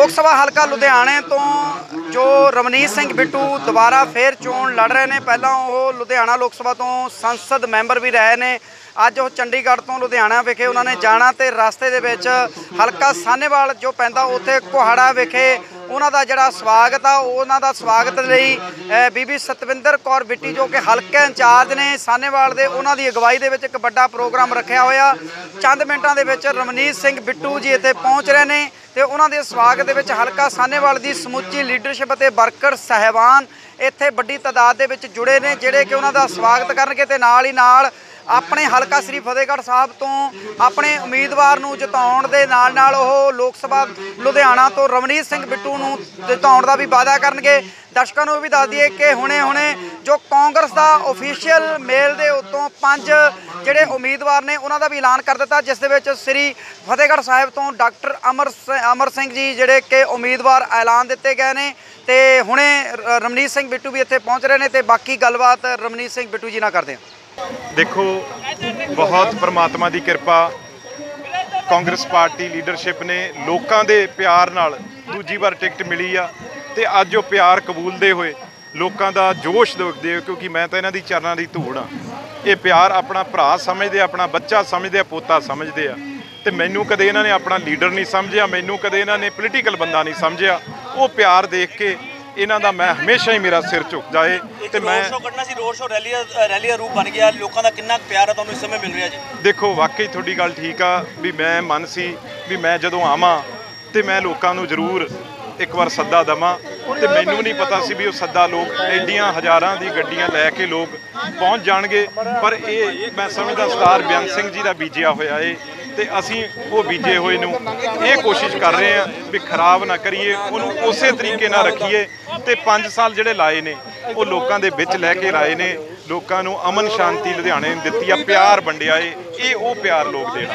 ਲੋਕ ਸਭਾ ਹਲਕਾ ਲੁਧਿਆਣੇ ਤੋਂ ਜੋ ਰਮਨੀਤ ਸਿੰਘ ਬਿੱਟੂ ਦੁਬਾਰਾ ਫੇਰ ਚੋਣ ਲੜ ਰਹੇ ਨੇ, ਪਹਿਲਾਂ ਉਹ ਲੁਧਿਆਣਾ ਲੋਕ ਸਭਾ ਤੋਂ ਸੰਸਦ ਮੈਂਬਰ ਵੀ ਰਹੇ ਨੇ। ਅੱਜ ਉਹ ਚੰਡੀਗੜ੍ਹ ਤੋਂ ਲੁਧਿਆਣਾ ਵਿਖੇ ਉਹਨਾਂ ਨੇ ਜਾਣਾ ਤੇ ਰਸਤੇ ਦੇ ਵਿੱਚ ਹਲਕਾ ਸਾਨੇਵਾਲ ਜੋ ਪੈਂਦਾ, ਉੱਥੇ ਕੁਹਾੜਾ ਵਿਖੇ ਉਹਨਾਂ ਦਾ ਜਿਹੜਾ ਸਵਾਗਤ ਆ ਉਹਨਾਂ ਦਾ ਸਵਾਗਤ ਲਈ ਅ, ਬੀਬੀ ਸਤਵਿੰਦਰ ਕੌਰ ਬਿੱਟੀ ਜੋ ਕਿ ਹਲਕਾ ਇੰਚਾਰਜ ਨੇ ਸਾਨੇਵਾਲ ਦੇ ਉਹਨਾਂ ਦੀ ਅਗਵਾਈ ਦੇ ਵਿੱਚ ਇੱਕ ਵੱਡਾ ਪ੍ਰੋਗਰਾਮ ਰੱਖਿਆ ਹੋਇਆ। ਚੰਦ ਮਿੰਟਾਂ ਦੇ ਵਿੱਚ ਰਮਨੀਤ ਸਿੰਘ ਬਿੱਟੂ ਜੀ ਇੱਥੇ ਪਹੁੰਚ ਰਹੇ ਨੇ ਤੇ ਉਹਨਾਂ ਦੇ ਸਵਾਗਤ ਦੇ ਵਿੱਚ ਹਲਕਾ ਸਾਨੇਵਾਲ ਦੀ ਸਮੁੱਚੀ ਲੀਡਰਸ਼ਿਪ ਅਤੇ ਵਰਕਰ ਸਹਿਬਾਨ ਇੱਥੇ ਵੱਡੀ ਤਾਦਾਦ ਦੇ ਵਿੱਚ ਜੁੜੇ ਨੇ ਜਿਹੜੇ ਕਿ ਉਹਨਾਂ ਦਾ ਸਵਾਗਤ ਕਰਨਗੇ ਤੇ ਨਾਲ ਹੀ ਨਾਲ ਆਪਣੇ ਹਲਕਾ ਸ੍ਰੀ ਫਤਿਹਗੜ੍ਹ ਸਾਹਿਬ ਤੋਂ ਆਪਣੇ ਉਮੀਦਵਾਰ ਨੂੰ ਜਿਤਾਉਣ ਦੇ ਨਾਲ ਨਾਲ ਉਹ ਲੋਕ ਸਭਾ ਲੁਧਿਆਣਾ ਤੋਂ ਰਮਨੀਤ ਸਿੰਘ ਬਿੱਟੂ ਨੂੰ ਜਿਤਾਉਣ ਦਾ ਵੀ ਵਾਅਦਾ ਕਰਨਗੇ। ਦਰਸ਼ਕਾਂ ਨੂੰ ਇਹ ਵੀ ਦੱਸ ਦਈਏ ਕਿ ਹੁਣੇ-ਹੁਣੇ ਜੋ ਕਾਂਗਰਸ ਦਾ ਅਫੀਸ਼ੀਅਲ ਮੇਲ ਦੇ ਉੱਤੋਂ ਪੰਜ ਜਿਹੜੇ ਉਮੀਦਵਾਰ ਨੇ, ਉਹਨਾਂ ਦਾ ਵੀ ਐਲਾਨ ਕਰ ਦਿੱਤਾ, ਜਿਸ ਦੇ ਵਿੱਚ ਸ੍ਰੀ ਫਤਿਹਗੜ੍ਹ ਸਾਹਿਬ ਤੋਂ ਡਾਕਟਰ ਅਮਰ ਸ- ਅਮਰ ਸਿੰਘ ਜੀ ਜਿਹੜੇ ਕਿ ਉਮੀਦਵਾਰ ਐਲਾਨ ਦਿੱਤੇ ਗਏ ਨੇ ਤੇ ਹੁਣੇ ਰ- ਰਮਨੀਤ ਸਿੰਘ ਬਿੱਟੂ ਵੀ ਇੱਥੇ ਪਹੁੰਚ ਰਹੇ ਨੇ ਤੇ ਬਾਕੀ ਗੱਲਬਾਤ ਰਮਨੀਤ ਸਿੰਘ ਬਿੱਟੂ ਜੀ ਨਾਲ ਕਰਦੇ ਹਾਂ। ਦੇਖੋ, ਬਹੁਤ ਪ੍ਰਮਾਤਮਾ ਦੀ ਕਿਰਪਾ, ਕਾਂਗਰਸ ਪਾਰਟੀ ਲੀਡਰਸ਼ਿਪ ਨੇ ਲੋਕਾਂ ਦੇ ਪਿਆਰ ਨਾਲ ਦੂਜੀ ਵਾਰ ਟਿਕਟ ਮਿਲੀ ਆ ਤੇ ਅੱਜ ਉਹ ਪਿਆਰ ਕਬੂਲਦੇ ਹੋਏ ਲੋਕਾਂ ਦਾ ਜੋਸ਼ ਦੇਖਦੇ ਹੋ ਕਿਉਂਕਿ ਮੈਂ ਤਾਂ ਇਹਨਾਂ ਦੀ ਚਰਨਾਂ ਦੀ ਧੂੜ ਆ। ਇਹ ਪਿਆਰ ਆਪਣਾ ਭਰਾ ਸਮਝਦੇ ਆ, ਆਪਣਾ ਬੱਚਾ ਸਮਝਦੇ ਆ, ਪੋਤਾ ਸਮਝਦੇ ਆ। ਤੇ ਮੈਨੂੰ ਕਦੇ ਇਹਨਾਂ ਨੇ ਆਪਣਾ ਲੀਡਰ ਨਹੀਂ ਸਮਝਿਆ, ਮੈਨੂੰ ਕਦੇ ਇਹਨਾਂ ਨੇ ਪੋਲੀਟੀਕਲ ਬੰਦਾ ਨਹੀਂ ਸਮਝਿਆ। ਉਹ ਪਿਆਰ ਦੇਖ ਕੇ ਇਹਨਾਂ ਦਾ ਮੈਂ ਹਮੇਸ਼ਾ ਹੀ ਮੇਰਾ ਸਿਰ ਝੁਕ ਜਾਏ ਤੇ ਮੈਂ ਰੋਡ ਸ਼ੋਅ ਕੱਢਣਾ ਸੀ ਰੋਡ ਸ਼ੋਅ ਰੈਲੀ ਰੈਲੀ ਦਾ ਰੂਪ ਬਣ ਗਿਆ। ਲੋਕਾਂ ਦਾ ਕਿੰਨਾ ਪਿਆਰ ਹੈ ਤੁਹਾਨੂੰ ਇਸ ਸਮੇਂ ਮਿਲ ਰਿਹਾ ਜੀ। ਦੇਖੋ ਵਾਕਈ ਤੁਹਾਡੀ ਗੱਲ ਠੀਕ ਆ ਵੀ ਮੈਂ ਮਨ ਸੀ ਵੀ ਮੈਂ ਜਦੋਂ ਆਵਾਂ ਤੇ ਮੈਂ ਲੋਕਾਂ ਨੂੰ ਜ਼ਰੂਰ ਇੱਕ ਵਾਰ ਸੱਦਾ ਦਵਾਂ ਤੇ ਮੈਨੂੰ ਨਹੀਂ ਪਤਾ ਸੀ ਵੀ ਉਹ ਸੱਦਾ ਲੋਕ ਐਡੀਆਂ ਹਜ਼ਾਰਾਂ ਦੀ ਗੱਡੀਆਂ ਲੈ ਕੇ ਲੋਕ ਪਹੁੰਚ ਜਾਣਗੇ। ਪਰ ਇਹ ਮੈਂ ਸਮਝਦਾ ਸਰਦਾਰ ਬਿਆਨ ਸਿੰਘ ਜੀ ਦਾ ਬੀਜਿਆ ਹੋਇਆ ਏ। ਤੇ ਅਸੀਂ ਉਹ ਬੀਜੇ ਹੋਏ ਨੂੰ ਇਹ ਕੋਸ਼ਿਸ਼ ਕਰ ਰਹੇ ਹਾਂ ਵੀ ਖਰਾਬ ਨਾ ਕਰੀਏ, ਉਹਨੂੰ ਉਸੇ ਤਰੀਕੇ ਨਾਲ ਰੱਖੀਏ ਤੇ 5 ਸਾਲ ਜਿਹੜੇ ਲਾਏ ਨੇ, ਉਹ ਲੋਕਾਂ ਦੇ ਵਿੱਚ ਲੈ ਕੇ ਲਾਏ ਨੇ, ਲੋਕਾਂ ਨੂੰ ਅਮਨ ਸ਼ਾਂਤੀ ਲੁਧਿਆਣੇ ਨੂੰ ਦਿੱਤੀ ਆ, ਪਿਆਰ ਵੰਡਿਆ ਏ, ਇਹ ਉਹ ਪਿਆਰ ਲੋਕ ਦੇਣਾ